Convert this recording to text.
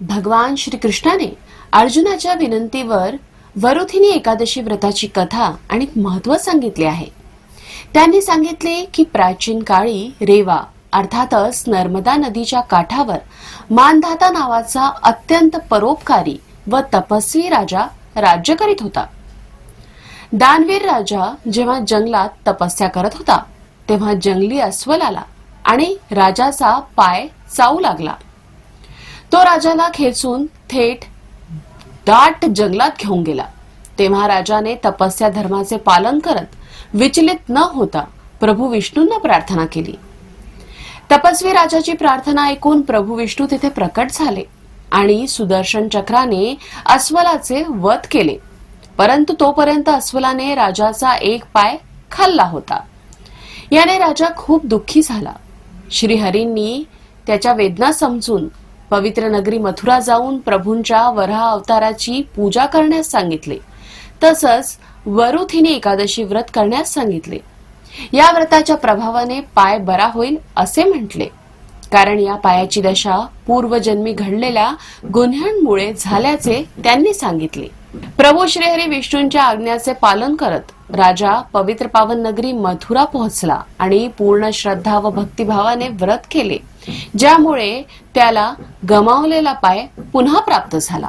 भगवान श्रीकृष्णाने अर्जुनाच्या विनंतीवर वरुथिनी एकादशी व्रताची कथा आणि महत्त्व सांगितले आहे. त्यांनी सांगितले की प्राचीन काळी रेवा अर्थातच नर्मदा नदीच्या काठावर मानधाता नावाचा अत्यंत परोपकारी व तपस्वी राजा राज्य करीत होता. दानवीर राजा जेव्हा जंगलात तपस्या करत होता तेव्हा जंगली अस्वल आला आणि राजाचा पाय चावू लागला. तो राजाला खेचून थेट दाट जंगलात घेऊन गेला. तेव्हा राजाने तपस्या धर्माचे पालन करत विचलित न होता प्रभू विष्णूंना प्रार्थना केली. तपस्वी राजाची प्रार्थना ऐकून प्रभू विष्णू तिथे प्रकट झाले आणि सुदर्शन चक्राने अस्वलाचे वध केले. परंतु तोपर्यंत अस्वलाने राजाचा एक पाय खाल्ला होता. याने राजा खूप दुःखी झाला. श्रीहरींनी त्याच्या वेदना समजून पवित्र नगरी मथुरा जाऊन प्रभूंच्या वराह अवताराची पूजा करण्यास सांगितले. तसंच वरुथिनी एकादशी व्रत करण्यास सांगितले. या व्रताच्या प्रभावाने पाय बरा होईल असे म्हटले. कारण या पायाची दशा पूर्वजन्मी घडलेल्या गुन्ह्यांमुळे झाल्याचे त्यांनी सांगितले. प्रभू श्रीहरी विष्णूंच्या आज्ञाचे पालन करत राजा पवित्र पावन नगरी मथुरा पोहोचला आणि पूर्ण श्रद्धा व भक्तिभावाने व्रत केले ज्यामुळे त्याला गमावलेला पाय पुन्हा प्राप्त झाला.